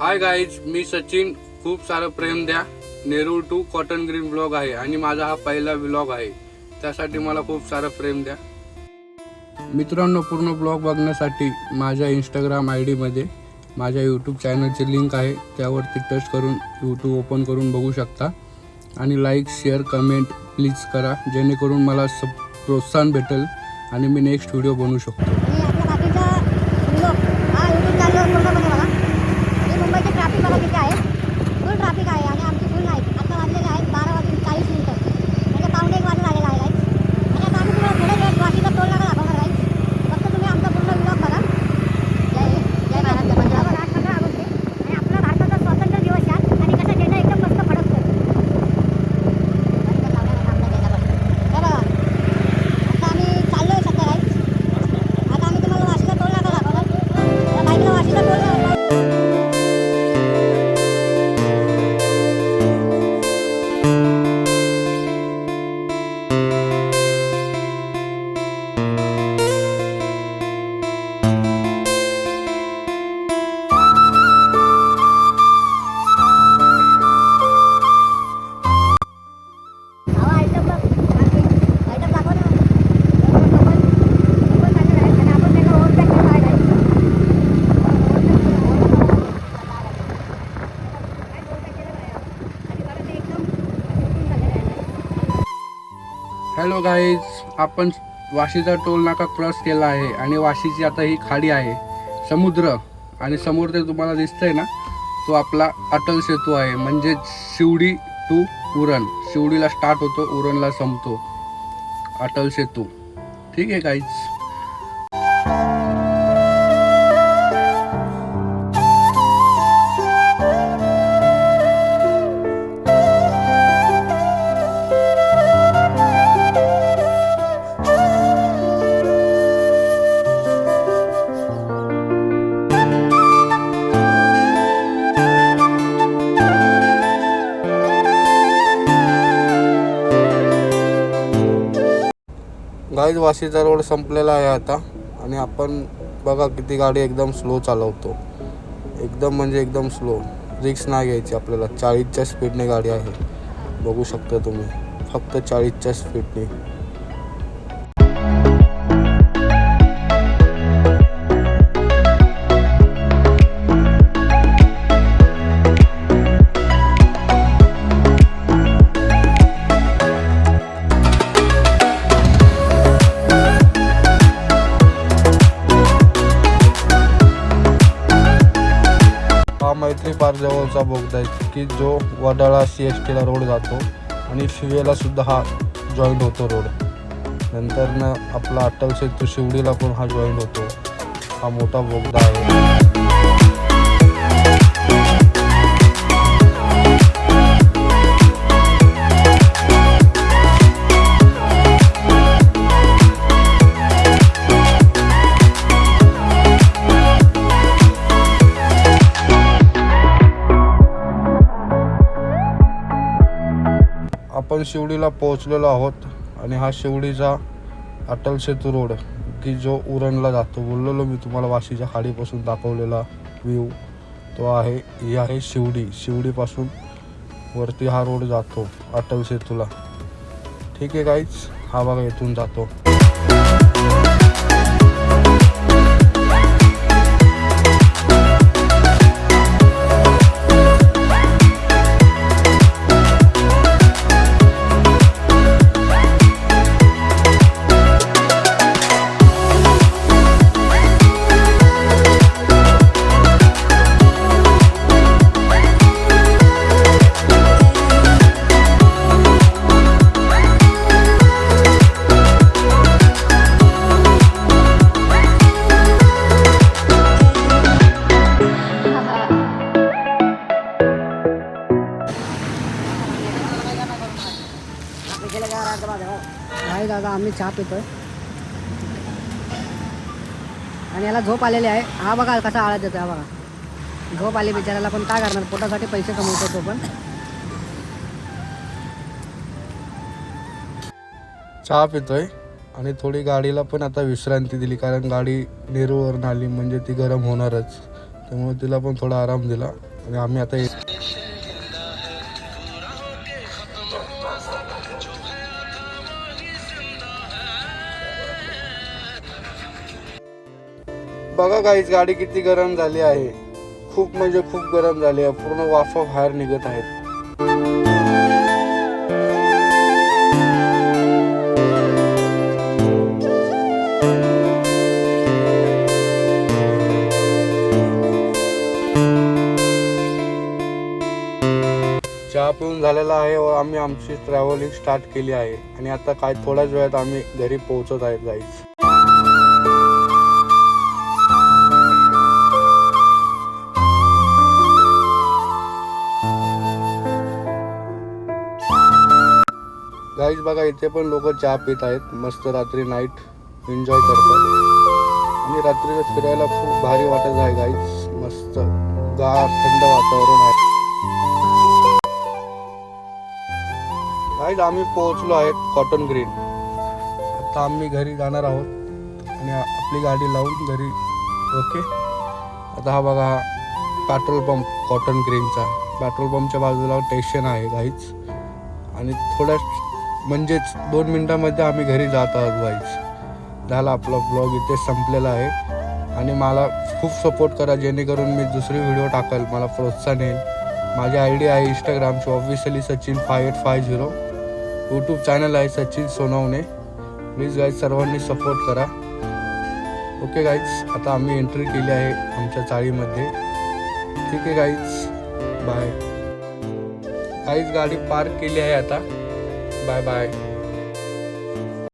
Hi guys मी सचिन. खूप सारं प्रेम द्या. Nerul to cotton green blog आहे आणि माझा हा पहिला ब्लॉग आहे. त्यासाठी मला खूप सारं प्रेम द्या. मित्रांनो पूर्ण ब्लॉग बघण्यासाठी माझ्या इंस्टाग्राम आय डीमध्ये माझ्या यूट्यूब चॅनलची लिंक आहे. त्यावरती टच करून यूट्यूब ओपन करून बघू शकता. आणि लाईक शेअर कमेंट प्लीज करा. जेणेकरून मला स प्रोत्साहन भेटेल आणि मी नेक्स्ट व्हिडिओ बनवू शकतो. हॅलो गाईज आपण वाशीचा टोल नाका क्रॉस केला आहे आणि वाशीची आता ही खाडी आहे. समुद्र आणि समोर ते तुम्हाला दिसतंय ना तो आपला अटल सेतू आहे. म्हणजे शिवडी टू उरण. शिवडीला स्टार्ट होतो उरणला संपतो. अटल सेतू. ठीक आहे गाईज? गाईज वाशीचा रोड संपलेला आहे आता. आणि आपण बघा किती गाडी एकदम स्लो चालवतो. एकदम म्हणजे एकदम स्लो रिक्स नाही घ्यायची आपल्याला. चाळीसच्या स्पीडने गाडी आहे. बघू शकता तुम्ही. फक्त चाळीसच्या स्पीडने मैत्री जवळचा बोगदा आहे की जो वडाळा सी एस टीला रोड जातो आणि सुद्धा हा जॉईंट होतो रोड. नंतर न आपला अटल सेतू शिवडीला पण हा जॉईंट होतो. हा मोठा बोगदा आहे. आपण शिवडीला पोहोचलेलो आहोत आणि हा शिवडीचा अटल सेतू रोड की जो उरणला जातो. बोललेलो मी तुम्हाला वाशीच्या खाडीपासून दाखवलेला व्ह्यू तो आहे ही आहे शिवडी शिवडीपासून वरती हा रोड जातो अटल सेतूला. ठीक आहे काहीच हा बघा इथून जातो. नाही दादा आम्ही चहा पितोय. आणि याला झोप आलेली आहे. हा बघा कसा आळा देतो हा बघा. झोप आली बिचारायला पण काय करणार? पोटासाठी पैसे कमवतो तो पण. चहा पितोय आणि थोडी गाडीला पण आता विश्रांती दिली कारण गाडी नेरूवरून आली म्हणजे ती गरम होणारच. त्यामुळे तिला पण थोडा आराम दिला. आणि आम्ही आता बघा काहीच गाडी किती गरम झाली आहे. खूप म्हणजे खूप गरम झाली आहे. पूर्ण वाफा बाहेर निघत आहेत. चहा पिऊन झालेला आहे व आम्ही आमची ट्रॅव्हलिंग स्टार्ट केली आहे. आणि आता काय थोड्याच वेळात आम्ही घरी पोहोचत आहेत गाईच गाईज बघा इथे पण लोक चहा पित आहेत. मस्त रात्री नाईट एन्जॉय करतात. आणि रात्री फिरायला खूप भारी वाटत आहे गाईज मस्त गार थंड वातावरण आहे. गाईज आम्ही पोहोचलो आहेत कॉटन ग्रीन आता आम्ही घरी जाणार आहोत. आणि आपली गाडी लावून घरी. ओके आता हा बघा पेट्रोल पंप कॉटन ग्रीनचा पेट्रोल पंपच्या बाजूला स्टेशन आहे गाईच आणि थोड्या म्हणजेच दोन मिनटामध्ये आम्ही घरी जात आहोत गाईच झाला आपला ब्लॉग इथे संपलेला आहे. आणि मला खूप सपोर्ट करा जेणेकरून मी दुसरी व्हिडिओ टाकाल. मला प्रोत्साहन येईल. माझी आय डी आहे इंस्टाग्रामची officially Sachin five eight five zero YouTube channel आहे सचिन सोनवणे. प्लीज गाईज सर्वांनी सपोर्ट करा. ओके गाईज आता आम्ही एंट्री केली आहे आमच्या चाळीमध्ये. ठीक आहे गाईज बाय गाईज गाडी पार्क केली आहे आता. Bye bye